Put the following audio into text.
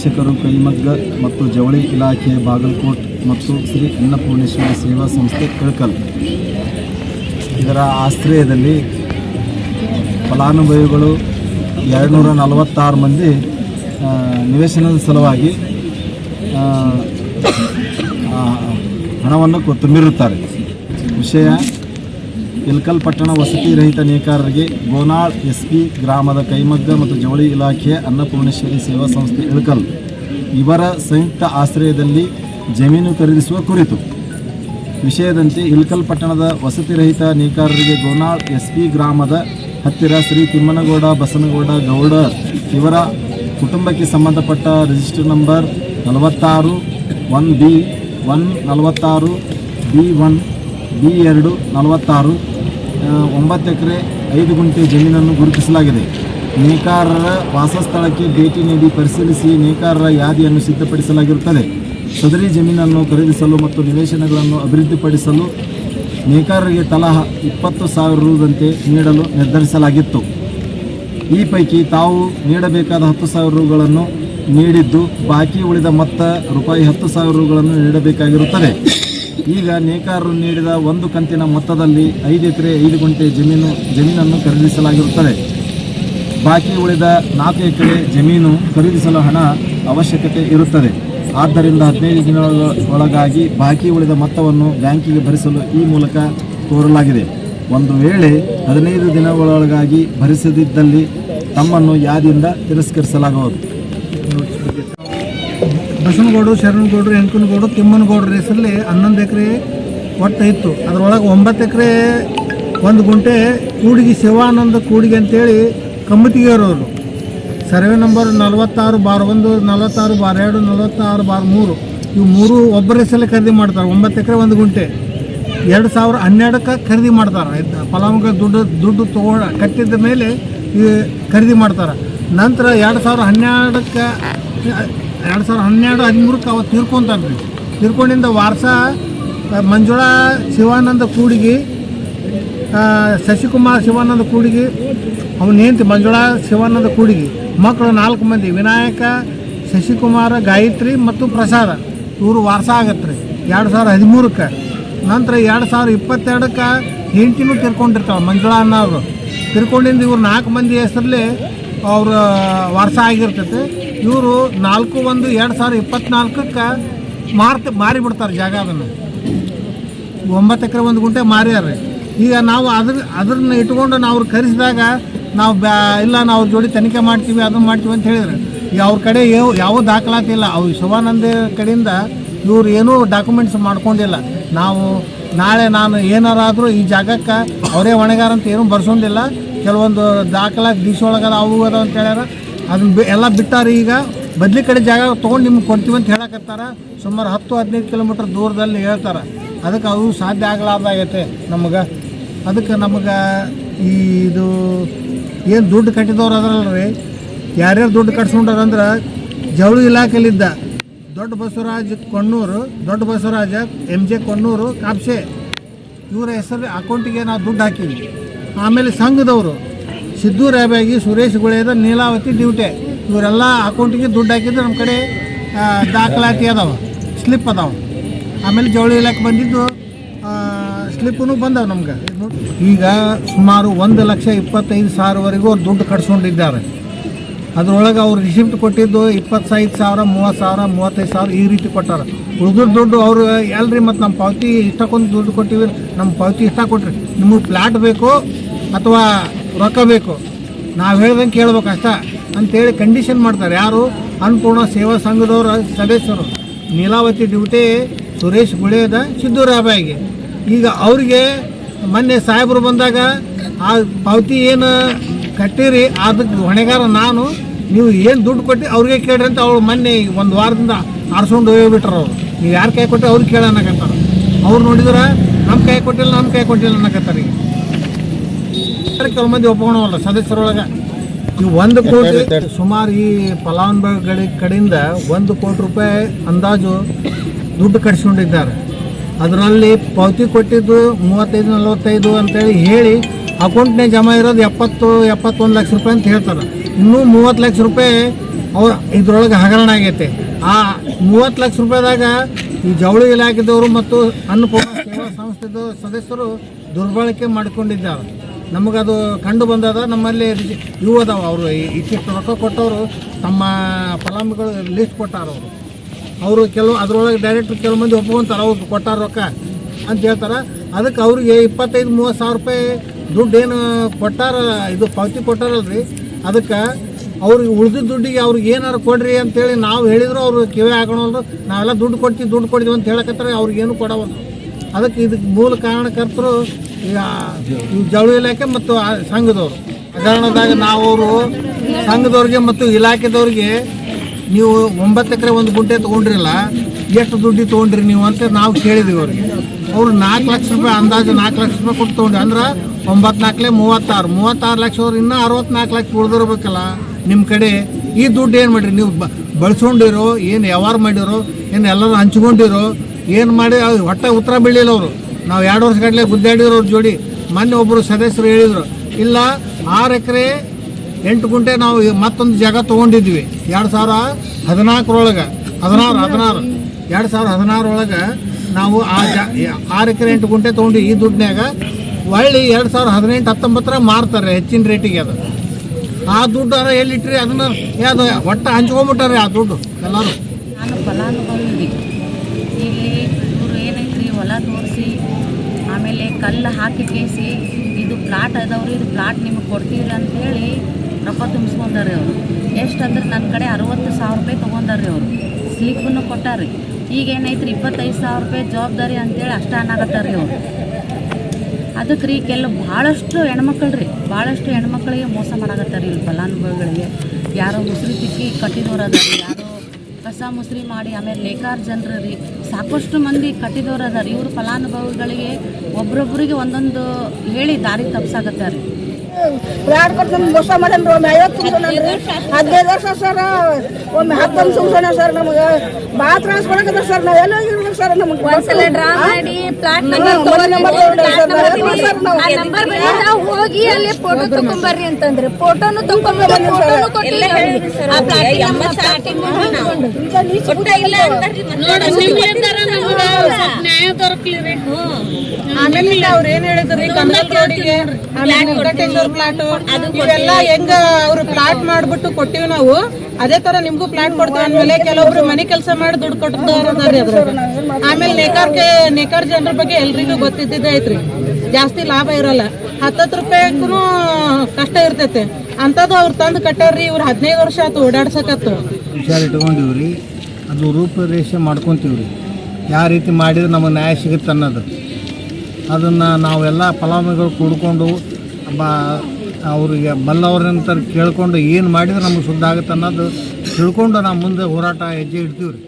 ಶಿಕ್ಷಕರು ಕೈಮಗ್ಗ ಮತ್ತು ಜವಳಿ ಇಲಾಖೆ ಬಾಗಲಕೋಟ್ ಮತ್ತು ಶ್ರೀ ಅನ್ನಪೂರ್ಣೇಶ್ವರಿ ಸೇವಾ ಸಂಸ್ಥೆ ಕಳ್ಕಲ್. ಇದರ ಆಶ್ರಯದಲ್ಲಿ ಫಲಾನುಭವಿಗಳು ಎರಡುನೂರ ನಲವತ್ತಾರು ಮಂದಿ ನಿವೇಶನದ ಸಲುವಾಗಿ ಹಣವನ್ನು ತುಂಬಿರುತ್ತಾರೆ ವಿಷಯ ಇಲ್ಕಲ್ ಪಟ್ಟಣ ವಸತಿ ರಹಿತ ನೇಕಾರರಿಗೆ ಗೋನಾಳ್ ಎಸ್ ಪಿ ಗ್ರಾಮದ ಕೈಮಗ್ಗ ಮತ್ತು ಜವಳಿ ಇಲಾಖೆಯ ಅನ್ನಪೂರ್ಣೇಶ್ವರಿ ಸೇವಾ ಸಂಸ್ಥೆ ಇಳಕಲ್. ಇವರ ಸಂಯುಕ್ತ ಆಶ್ರಯದಲ್ಲಿ ಜಮೀನು ಖರೀದಿಸುವ ಕುರಿತು. ವಿಷಯದಂತೆ ಇಲ್ಕಲ್ ಪಟ್ಟಣದ ವಸತಿ ರಹಿತ ನೇಕಾರರಿಗೆ ಗೋನಾಳ್ ಎಸ್ ಪಿ ಗ್ರಾಮದ ಹತ್ತಿರ ಶ್ರೀ ತಿಮ್ಮನಗೌಡ, ಬಸನಗೌಡ, ಗೌಡ ಇವರ ಕುಟುಂಬಕ್ಕೆ ಸಂಬಂಧಪಟ್ಟ ರಿಜಿಸ್ಟರ್ ನಂಬರ್ ನಲವತ್ತಾರು ಒನ್ ಬಿ ಒನ್ ನಲವತ್ತಾರು, ಬಿ ಒನ್, ಬಿ ಎರಡು, ನಲವತ್ತಾರು ಒಂಬತ್ತು ಎಕರೆ, ಐದು ಗುಂಟೆ ಜಮೀನನ್ನು ಗುರುತಿಸಲಾಗಿದೆ. ನೇಕಾರರ ವಾಸಸ್ಥಳಕ್ಕೆ ಭೇಟಿ ನೀಡಿ ಪರಿಶೀಲಿಸಿ ನೇಕಾರರ ಯಾದಿಯನ್ನು ಸಿದ್ಧಪಡಿಸಲಾಗಿರುತ್ತದೆ. ಸದರಿ ಜಮೀನನ್ನು ಖರೀದಿಸಲು ಮತ್ತು ನಿವೇಶನಗಳನ್ನು ಅಭಿವೃದ್ಧಿಪಡಿಸಲು ನೇಕಾರರಿಗೆ ತಲಾ ಇಪ್ಪತ್ತು ಸಾವಿರ ರುದಂತೆ ನೀಡಲು ನಿರ್ಧರಿಸಲಾಗಿತ್ತು. ಈ ಪೈಕಿ ತಾವು ನೀಡಬೇಕಾದ ಹತ್ತು ಸಾವಿರ ರುಗಳನ್ನು ನೀಡಿದ್ದು, ಬಾಕಿ ಉಳಿದ ಮೊತ್ತ ರೂಪಾಯಿ ಹತ್ತು ಸಾವಿರ ರುಗಳನ್ನು ನೀಡಬೇಕಾಗಿರುತ್ತದೆ. ಈಗ ನೇಕಾರರು ನೀಡಿದ ಒಂದು ಕಂತಿನ ಮೊತ್ತದಲ್ಲಿ ಐದು ಎಕರೆ, ಐದು ಗುಂಟೆ ಜಮೀನು, ಜಮೀನನ್ನು ಖರೀದಿಸಲಾಗಿರುತ್ತದೆ. ಬಾಕಿ ಉಳಿದ ನಾಲ್ಕು ಎಕರೆ ಜಮೀನು ಖರೀದಿಸಲು ಹಣ ಅವಶ್ಯಕತೆ ಇರುತ್ತದೆ. ಆದ್ದರಿಂದ ಹದಿನೈದು ದಿನಗಳ ಒಳಗಾಗಿ ಬಾಕಿ ಉಳಿದ ಮೊತ್ತವನ್ನು ಬ್ಯಾಂಕಿಗೆ ಭರಿಸಲು ಈ ಮೂಲಕ ಕೋರಲಾಗಿದೆ. ಒಂದು ವೇಳೆ ಹದಿನೈದು ದಿನಗಳೊಳಗಾಗಿ ಭರಿಸದಿದ್ದಲ್ಲಿ ತಮ್ಮನ್ನು ಯಾದಿಂದ ತಿರಸ್ಕರಿಸಲಾಗುವುದು. ಬಸನಗೌಡರು ಶರಣಗೌಡರು ಹೆಣ್ಕನಗೌಡರು ತಿಮ್ಮನಗೌಡರ ಹೆಸರಲ್ಲಿ ಹನ್ನೊಂದು ಎಕರೆ ಒಟ್ಟು ಇತ್ತು. ಅದರೊಳಗೆ ಒಂಬತ್ತು ಎಕರೆ ಒಂದು ಗುಂಟೆ ಕೂಡಿಗೆ ಶಿವಾನಂದ ಕೂಡಿಗೆ ಅಂತೇಳಿ ಕಮ್ಮತಿಗೆಯವರು ಸರ್ವೆ ನಂಬರ್ ನಲವತ್ತಾರು ಬಾರ್ ಒಂದು, ನಲವತ್ತಾರು ಬಾರ್ ಎರಡು, ನಲವತ್ತಾರು ಬಾರ್ ಮೂರು. ಇವು ಮೂರು ಒಬ್ಬರ ಹೆಸರಲ್ಲಿ ಖರೀದಿ ಮಾಡ್ತಾರೆ. ಒಂಬತ್ತು ಎಕರೆ ಒಂದು ಗುಂಟೆ. ಎರಡು ಸಾವಿರ ಹನ್ನೆರಡಕ್ಕೆ ಖರೀದಿ ಮಾಡ್ತಾರೆ. ಇದ್ದ ಫಲಾನುಭವಿಗಳ ದುಡ್ಡು ದುಡ್ಡು ತಗೋ ಕಟ್ಟಿದ ಮೇಲೆ ಖರೀದಿ ಮಾಡ್ತಾರೆ. ನಂತರ ಎರಡು ಸಾವಿರ ಹನ್ನೆರಡಕ್ಕೆ ಎರಡು ಸಾವಿರದ ಹನ್ನೆರಡು ಹದಿಮೂರಕ್ಕೆ ಅವತ್ತು ತೀರ್ಕೊಂತಾರೆ ರೀ ತೀರ್ಕೊಂಡಿಂದ ವಾರಸ ಮಂಜುಳಾ ಶಿವಾನಂದ ಕೂಡಿಗಿ ಶಶಿಕುಮಾರ್ ಶಿವಾನಂದ ಕೂಡಿಗಿ, ಅವನ ಹೆಂಡತಿ ಮಂಜುಳಾ ಶಿವಾನಂದ ಕೂಡಿಗಿ ಮಕ್ಕಳು ನಾಲ್ಕು ಮಂದಿ, ವಿನಾಯಕ, ಶಶಿಕುಮಾರ, ಗಾಯತ್ರಿ ಮತ್ತು ಪ್ರಸಾದ. ಇವರು ವಾರಸ ಆಗತ್ತೆ ರೀ ಎರಡು ಸಾವಿರ ಹದಿಮೂರಕ್ಕೆ. ನಂತರ ಎರಡು ಸಾವಿರ ಇಪ್ಪತ್ತೆರಡಕ್ಕೆ ಹೆಂಡತಿನೂ ತಿರ್ಕೊಂಡಿರ್ತಾವೆ ಮಂಜುಳಾ ಅನ್ನೋರು. ತಿರ್ಕೊಂಡಿಂದ ಇವ್ರು ನಾಲ್ಕು ಮಂದಿ ಹೆಸರಲ್ಲಿ ಅವ್ರ ವರ್ಷ ಆಗಿರ್ತೈತೆ. ಇವರು ನಾಲ್ಕು ಒಂದು ಎರಡು ಸಾವಿರ ಇಪ್ಪತ್ನಾಲ್ಕಕ್ಕೆ ಮಾರ್ತ ಮಾರಿಬಿಡ್ತಾರೆ ಜಾಗ ಅದನ್ನು. ಒಂಬತ್ತು ಎಕರೆ ಒಂದು ಗುಂಟೆ ಮಾರ್ಯಾರ ಈಗ ನಾವು ಅದ್ರ ಅದನ್ನ ಇಟ್ಕೊಂಡು ನಾವು ಅವ್ರು ಕರೆಸಿದಾಗ ನಾವು ಬ್ಯಾ ಇಲ್ಲ ನಾವು ಅವ್ರ ಜೋಡಿ ತನಿಖೆ ಮಾಡ್ತೀವಿ ಅದನ್ನು ಮಾಡ್ತೀವಿ ಅಂತ ಹೇಳಿದ್ರೆ ಈಗ ಅವ್ರ ಕಡೆ ಯಾವ ಯಾವ ದಾಖಲಾತಿ ಇಲ್ಲ. ಅವು ಶಿವಾನಂದ ಕಡೆಯಿಂದ ಇವ್ರು ಏನೂ ಡಾಕ್ಯುಮೆಂಟ್ಸ್ ಮಾಡ್ಕೊಂಡಿಲ್ಲ. ನಾವು ನಾಳೆ ನಾನು ಏನಾರಾದರೂ ಈ ಜಾಗಕ್ಕೆ ಅವರೇ ಹೊಣೆಗಾರ ಅಂತ ಏನೂ ಬರ್ಸೋದಿಲ್ಲ. ಕೆಲವೊಂದು ದಾಖಲಾ ಒಳಗದ ಅವು ಅದ ಅಂತ ಹೇಳ್ಯಾರ. ಅದನ್ನ ಬಿ ಎಲ್ಲ ಬಿಟ್ಟಾರ ಈಗ ಬದ್ಲಿ ಕಡೆ ಜಾಗ ತೊಗೊಂಡು ನಿಮ್ಗೆ ಕೊಡ್ತೀವಿ ಅಂತ ಹೇಳಕತ್ತಾರ. ಸುಮಾರು ಹತ್ತು, ಹದಿನೈದು ಕಿಲೋಮೀಟ್ರ್ ದೂರದಲ್ಲಿ ಹೇಳ್ತಾರೆ. ಅದಕ್ಕೆ ಅದು ಸಾಧ್ಯ ಆಗಲಾರ್ದಾಗೈತೆ ನಮಗೆ. ಅದಕ್ಕೆ ನಮಗೆ ಈ ಇದು ಏನು ದುಡ್ಡು ಕಟ್ಟಿದವ್ರು ಅದರಲ್ರಿ? ಯಾರ್ಯಾರು ದುಡ್ಡು ಕಟ್ಸ್ಕೊಂಡಾರಂದ್ರೆ ಜವಳಿ ಇಲಾಖೆಯಲ್ಲಿದ್ದ ದೊಡ್ಡ ಬಸವರಾಜ್ ಕೊಣ್ಣೂರು, ದೊಡ್ಡ ಬಸವರಾಜ ಎಂ ಜೆ ಕೊಣ್ಣೂರು, ಕಾಪ್ಸೆ. ಇವರ ಹೆಸರು ಅಕೌಂಟಿಗೆ ನಾವು ದುಡ್ಡು ಹಾಕಿವಿ ಆಮೇಲೆ ಸಂಘದವರು ಸಿದ್ದು ರಾಬ್ಯಾಗಿ ಸುರೇಶ್ ಗುಳೇದ, ನೀಲಾವತಿ, ಡ್ಯೂಟೆ. ಇವರೆಲ್ಲ ಅಕೌಂಟಿಗೆ ದುಡ್ಡು ಹಾಕಿದ್ದು ನಮ್ಮ ಕಡೆ ದಾಖಲಾತಿ ಅದಾವೆ, ಸ್ಲಿಪ್ ಅದಾವೆ. ಆಮೇಲೆ ಜವಳಿ ಇಲಾಖೆ ಬಂದಿದ್ದು ಸ್ಲಿಪ್ಪು ಬಂದವ ನಮ್ಗೆ. ಈಗ ಸುಮಾರು ಒಂದು ಲಕ್ಷ ಇಪ್ಪತ್ತೈದು ಸಾವಿರವರೆಗೂ ಅವ್ರು ದುಡ್ಡು ಕಟ್ಸ್ಕೊಂಡಿದ್ದಾರೆ. ಅದರೊಳಗೆ ಅವ್ರು ರಿಸಿಪ್ಟ್ ಕೊಟ್ಟಿದ್ದು ಇಪ್ಪತ್ತೈದು ಸಾವಿರ, ಮೂವತ್ತು ಸಾವಿರ, ಮೂವತ್ತೈದು ಸಾವಿರ ಈ ರೀತಿ ಕೊಟ್ಟಾರ. ಉಳಿದ್ರ ದುಡ್ಡು ಅವರು ಎಲ್ಲರಿ ಮತ್ತು ನಮ್ಮ ಪಾವತಿ ಇಷ್ಟಕ್ಕೊಂದು ದುಡ್ಡು ಕೊಟ್ಟಿವಿ ನಮ್ಮ ಪಾವತಿ ಇಷ್ಟ ಕೊಟ್ರಿ. ನಿಮಗೆ ಫ್ಲ್ಯಾಟ್ ಬೇಕು ಅಥವಾ ರೊಕ್ಕ ಬೇಕು? ನಾವು ಹೇಳ್ದಂಗೆ ಕೇಳ್ಬೇಕು ಅಷ್ಟ. ಅಂತೇಳಿ ಕಂಡೀಷನ್ ಮಾಡ್ತಾರೆ. ಯಾರು? ಅನ್ನಪೂರ್ಣ ಸೇವಾ ಸಂಘದವರ ಸದಸ್ಯರು. ನೀಲಾವತಿ ಡ್ಯೂಟಿ ಸುರೇಶ್ ಗುಳೇದ ಸಿದ್ದೂರಾಬಾಯಿಗೆ ಈಗ ಅವ್ರಿಗೆ ಮೊನ್ನೆ ಸಾಹೇಬರು ಬಂದಾಗ, ಆ ಪಾವತಿ ಏನು ಕಟ್ಟಿರಿ? ಅದಕ್ಕೆ ಹೊಣೆಗಾರ ನಾನು. ನೀವು ಏನು ದುಡ್ಡು ಕೊಟ್ಟು ಅವ್ರಿಗೆ ಕೇಳ್ರಿ ಅಂತ ಅವ್ರು ಮೊನ್ನೆ ಒಂದು ವಾರದಿಂದ ಆರಿಸ್ಕೊಂಡು ಹೋಗ್ಬಿಟ್ರು ಅವರು ನೀವು ಯಾರು ಕೈ ಕೊಟ್ಟರೆ ಅವ್ರಿಗೆ ಕೇಳೋಣ ಅವ್ರು ನೋಡಿದ್ರೆ ನಮ್ಮ ಕೈ ಕೊಟ್ಟಿಲ್ಲ ನಮ್ಮ ಕೈ ಕೊಟ್ಟಿಲ್ಲ ಅನ್ನಕತ್ತಾರೆ ಕೆಲವು ಮಂದಿ ಒಪ್ಕೊಳವಲ್ಲ ಸದಸ್ಯರೊಳಗೆ. ಈ ಒಂದು ಕೋಟಿ ಸುಮಾರು ಈ ಫಲಾನುಭವಿಗಳ ಕಡೆಯಿಂದ ಒಂದು ಕೋಟಿ ರೂಪಾಯಿ ಅಂದಾಜು ದುಡ್ಡು ಕಟ್ಸ್ಕೊಂಡಿದ್ದಾರೆ. ಅದರಲ್ಲಿ ಪಾವತಿ ಕೊಟ್ಟಿದ್ದು ಮೂವತ್ತೈದು ನಲವತ್ತೈದು ಅಂತೇಳಿ ಹೇಳಿ ಅಕೌಂಟ್ನೇ ಜಮಾ ಇರೋದು ಎಪ್ಪತ್ತು ಎಪ್ಪತ್ತೊಂದು ಲಕ್ಷ ರೂಪಾಯಿ ಅಂತ ಹೇಳ್ತಾರೆ. ಇನ್ನೂ ಮೂವತ್ತು ಲಕ್ಷ ರೂಪಾಯಿ ಅವ್ರು ಇದ್ರೊಳಗೆ ಹಗರಣ ಆಗೈತೆ. ಆ ಮೂವತ್ತು ಲಕ್ಷ ರೂಪಾಯಿದಾಗ ಈ ಜವಳಿ ಇಲಾಖೆದವರು ಮತ್ತು ಅನ್ನಪೂರ್ಣ ಸೇವಾ ಸಂಸ್ಥೆದ ಸದಸ್ಯರು ದುರ್ಬಳಕೆ ಮಾಡಿಕೊಂಡಿದ್ದಾರೆ. ನಮಗದು ಕಂಡು ಬಂದದ, ನಮ್ಮಲ್ಲಿ ಇವು ಅದಾವ ಅವರು ಇಷ್ಟಿಷ್ಟು ರೊಕ್ಕ ಕೊಟ್ಟವರು, ತಮ್ಮ ಫಲಾನುಭವಿಗಳು ಲಿಸ್ಟ್ ಕೊಟ್ಟಾರ ಅವರು. ಅವರು ಕೆಲವು, ಅದರೊಳಗೆ ಡೈರೆಕ್ಟ್ ಕೆಲವು ಮಂದಿ ಒಪ್ಕೊಂತಾರೆ, ಅವ್ರು ಕೊಟ್ಟಾರ ರೊಕ್ಕ ಅಂತ ಹೇಳ್ತಾರೆ. ಅದಕ್ಕೆ ಅವ್ರಿಗೆ ಇಪ್ಪತ್ತೈದು, ಮೂವತ್ತು ಸಾವಿರ ರೂಪಾಯಿ ದುಡ್ಡು ಏನು ಕೊಟ್ಟಾರ, ಇದು ಪಾವತಿ ಕೊಟ್ಟಾರಲ್ರಿ. ಅದಕ್ಕೆ ಅವ್ರಿಗೆ ಉಳಿದ ದುಡ್ಡಿಗೆ ಅವ್ರಿಗೆ ಏನಾರು ಕೊಡ್ರಿ ಅಂತೇಳಿ ನಾವು ಹೇಳಿದ್ರು ಅವರು ಕಿವೆ ಹಾಕೋಣ ನಾವೆಲ್ಲ ದುಡ್ಡು ಕೊಡ್ತೀವಿ ದುಡ್ಡು ಕೊಡ್ತೀವಿ ಅಂತ ಹೇಳಕತ್ತಾರೆ, ಅವ್ರಿಗೇನು ಕೊಡವಲ್ರು. ಅದಕ್ಕೆ ಇದಕ್ಕೆ ಮೂಲ ಕಾರಣಕರ್ತರು ಜವಳಿ ಇಲಾಖೆ ಮತ್ತು ಸಂಘದವರು. ನಾವು ಅವರು ಸಂಘದವ್ರಿಗೆ ಮತ್ತು ಇಲಾಖೆದವ್ರಿಗೆ ನೀವು ಒಂಬತ್ತು ಎಕರೆ ಒಂದು ಗುಂಟೆ ತೊಗೊಂಡ್ರಿಲ್ಲ, ಎಷ್ಟು ದುಡ್ಡು ತೊಗೊಂಡ್ರಿ ನೀವು ಅಂತ ನಾವು ಕೇಳಿದ್ವಿ ಅವ್ರಿಗೆ. ಅವರು ನಾಲ್ಕು ಲಕ್ಷ ರೂಪಾಯಿ ಅಂದಾಜು ನಾಲ್ಕು ಲಕ್ಷ ರೂಪಾಯಿ ಕೊಟ್ಟು ತೊಗೊಂಡ್ರಿ. ಅಂದ್ರೆ ಒಂಬತ್ತು ನಾಲ್ಕಲೆ ಮೂವತ್ತಾರು. ಮೂವತ್ತಾರು ಲಕ್ಷ ಅವ್ರು ಇನ್ನೂ ಅರವತ್ನಾಲ್ಕು ಲಕ್ಷ ಉಳಿದಿರ್ಬೇಕಲ್ಲ ನಿಮ್ಮ ಕಡೆ. ಈ ದುಡ್ಡು ಏನು ಮಾಡಿರಿ? ನೀವು ಬಳಸ್ಕೊಂಡಿರೋ, ಏನು ವ್ಯವಹಾರ ಮಾಡಿರೋ, ಏನು ಎಲ್ಲರೂ ಹಂಚ್ಕೊಂಡಿರೋ ಏನು ಮಾಡಿ ಅವ್ರು ಹೊಟ್ಟೆ ಉತ್ತರ ಬೀಳಿಲ್ಲ ಅವರು. ನಾವು ಎರಡು ವರ್ಷಗಟ್ಟಲೆ ಗುದ್ದಾಡಿರೋ ಅವ್ರ ಜೋಡಿ. ಮೊನ್ನೆ ಒಬ್ಬರು ಸದಸ್ಯರು ಹೇಳಿದರು, ಇಲ್ಲ, ಆರು ಎಕರೆ ಎಂಟು ಗುಂಟೆ ನಾವು ಮತ್ತೊಂದು ಜಾಗ ತೊಗೊಂಡಿದ್ವಿ. ಎರಡು ಸಾವಿರ ಹದಿನಾಲ್ಕರೊಳಗೆ, ಹದಿನಾರು ಹದಿನಾರು, ಎರಡು ಸಾವಿರ ಹದಿನಾರೊಳಗೆ ನಾವು ಆ ಜ ಆರು ಎಕರೆ ಎಂಟು ಗುಂಟೆ ತೊಗೊಂಡು ಈ ದುಡ್ಡಿನಾಗ ಹೊಳ್ಳಿ ಎರಡು ಸಾವಿರ ಹದಿನೆಂಟು, ಹತ್ತೊಂಬತ್ತರ ಮಾರ್ತಾರೆ ಹೆಚ್ಚಿನ ರೇಟಿಗೆ ಅದು. ಆ ದುಡ್ಡು ಎಲ್ಲಿಟ್ರಿ ಅದನ್ನ ಅದು ಒಟ್ಟು ಹಂಚ್ಕೊಂಬಿಟ್ಟಾರೆ ಆ ದುಡ್ಡು ಎಲ್ಲರೂ. ಆಮೇಲೆ ಕಲ್ಲು ಹಾಕಿ ಕೇಸಿ, ಇದು ಪ್ಲಾಟ್ ಅದಾವ್ರಿ, ಇದು ಪ್ಲಾಟ್ ನಿಮಗೆ ಕೊಡ್ತೀವಿ ಅಂಥೇಳಿ ರೊಕ್ಕ ತುಂಬಿಸ್ಕೊಂಡಾರಿ ಅವರು. ಎಷ್ಟು ಅಂದ್ರೆ ನನ್ನ ಕಡೆ ಅರವತ್ತು ಸಾವಿರ ರೂಪಾಯಿ ತೊಗೊಂಡಾರ್ರಿ ಅವರು. ಸ್ಲಿಪ್ಪನ್ನು ಕೊಟ್ಟಾರ್ರಿ. ಈಗ ಏನೈತ್ರಿ, ಇಪ್ಪತ್ತೈದು ಸಾವಿರ ರೂಪಾಯಿ ಜವಾಬ್ದಾರಿ ಅಂತೇಳಿ ಅಷ್ಟ ಅನ್ನಾಗತ್ತಾರ್ರಿ ಅವರು. ಅದಕ್ಕೆ ರೀ ಕೆಲವು ಭಾಳಷ್ಟು ಹೆಣ್ಮಕ್ಳು ರೀ ಭಾಳಷ್ಟು ಹೆಣ್ಮಕ್ಳಿಗೆ ಮೋಸ ಮಾಡಕತ್ತಾರೆ ಇಲ್ಲಿ ಫಲಾನುಭವಿಗಳಿಗೆ. ಯಾರೋ ಉಸಿರು ತಿಕ್ಕಿ ಕಟ್ಟಿದವ್ರು ಅದಾರ ಯಾರೋ ಕಸ ಮುಸ್ರಿ ಮಾಡಿ ಆಮೇಲೆ ಲೇಖಾರ್ ಜನರು ರೀ ಸಾಕಷ್ಟು ಮಂದಿ ಕಟ್ಟಿದವ್ರು ಅದಾರ ಇವರು ಫಲಾನುಭವಿಗಳಿಗೆ ಒಬ್ರೊಬ್ಬರಿಗೆ ಒಂದೊಂದು ಹೇಳಿ ದಾರಿ ತಪ್ಸಾಕತ್ತಾರೆ ಪ್ಲಾಟ್ ಕೊಟ್ಟು ಮೋಸ ಮಾಡೇನ್ರಿ ಒಮ್ಮೆ ಐವತ್ತು ತುಂಬ್ಸೋಣ್ರಿ ಹದಿನೈದು ವರ್ಷ ಸರ್ ಒಮ್ಮೆ ಹತ್ತೊಂದು ತುಂಬ್ಸೋಣ ಸರ್ ನಮಗೆ. ಭಾಳ ತ್ರಾಸ ಸರ್ ನಾವು ಎಲ್ಲ ಇರ್ಬೇಕು ಸರ್ ನಮಗೆ. ಒಂದ್ಸಲ ಡ್ರಾ ಮಾಡಿ ಪ್ಲಾಟ್ ನಾವು ಹೋಗಿ ಅಲ್ಲಿ ಫೋಟೋ ತಗೊಂಬರ್ರಿ ಅಂತಂದ್ರೆ. ಫೋಟೋನು ತಗೊಂಬರ್ರಿ ಫೋಟೋನು ಕೊಟ್ಟಿಲ್ಲ ಆ ಪ್ಲಾಟಿಗೆ ಪ್ಲಾಟಿಗೆ ಆಮೇಲೆ ಅವ್ರು ಏನ್ ಹೇಳಿದ್ರಿ ಕನ್ನಡ ರೋಡಿಗೆ ಆಮೇಲೆ ವೆಂಕಟೇಶ್ವರ ಪ್ಲಾಟ್ ಇವೆಲ್ಲ ಹೆಂಗ ಅವ್ರು ಪ್ಲಾಟ್ ಮಾಡ್ಬಿಟ್ಟು ಕೊಟ್ಟಿವಿ ನಾವು ಅದೇ ತರ ನಿಮ್ಗೂ ಪ್ಲಾಟ್ ಕೊಡ್ತೀವಿ ಅಂದ್ಮೇಲೆ ಕೆಲವೊಬ್ರು ಮನೆ ಕೆಲಸ ಮಾಡಿ ದುಡ್ಡು ಕೊಟ್ಟಿದ್ದಾರೆ ಆಮೇಲೆ ನೇಕಾರ್ಕೆ ನೇಕಾರ್ ಜನರ ಬಗ್ಗೆ ಎಲ್ರಿಗೂ ಗೊತ್ತಿದ್ದಿದ್ದೇ ಐತ್ರಿ. ಜಾಸ್ತಿ ಲಾಭ ಇರಲ್ಲ. ಹತ್ತತ್ತು ರೂಪಾಯಿಗೂ ಕಷ್ಟ ಇರ್ತೈತೆ. ಅಂತದ್ದು ಅವ್ರು ತಂದು ಕಟ್ಟಾರ್ರಿ ಇವ್ರು ಹದಿನೈದು ವರ್ಷ ಆತು ಓಡಾಡ್ಸಕತ್ತು. ಅದು ರೂಪರೇಷೆ ಮಾಡ್ಕೊಂತೀವ್ರಿ. ಯಾವ ರೀತಿ ಮಾಡಿದ್ರೆ ನಮಗೆ ನ್ಯಾಯ ಸಿಗುತ್ತೆ ಅನ್ನೋದು. ಅದನ್ನು ನಾವೆಲ್ಲ ಫಲಾನುಭವಿಗಳು ಕೂಡ್ಕೊಂಡು ಬ, ಅವರಿಗೆ ಬಲ್ಲವ್ರಂತ ಕೇಳಿಕೊಂಡು ಏನು ಮಾಡಿದ್ರೆ ನಮಗೆ ಶುದ್ಧ ಆಗುತ್ತೆ ಅನ್ನೋದು ತಿಳ್ಕೊಂಡು ನಾವು ಮುಂದೆ ಹೋರಾಟ ಹೆಜ್ಜೆ ಇಡ್ತೀವಿ ರೀ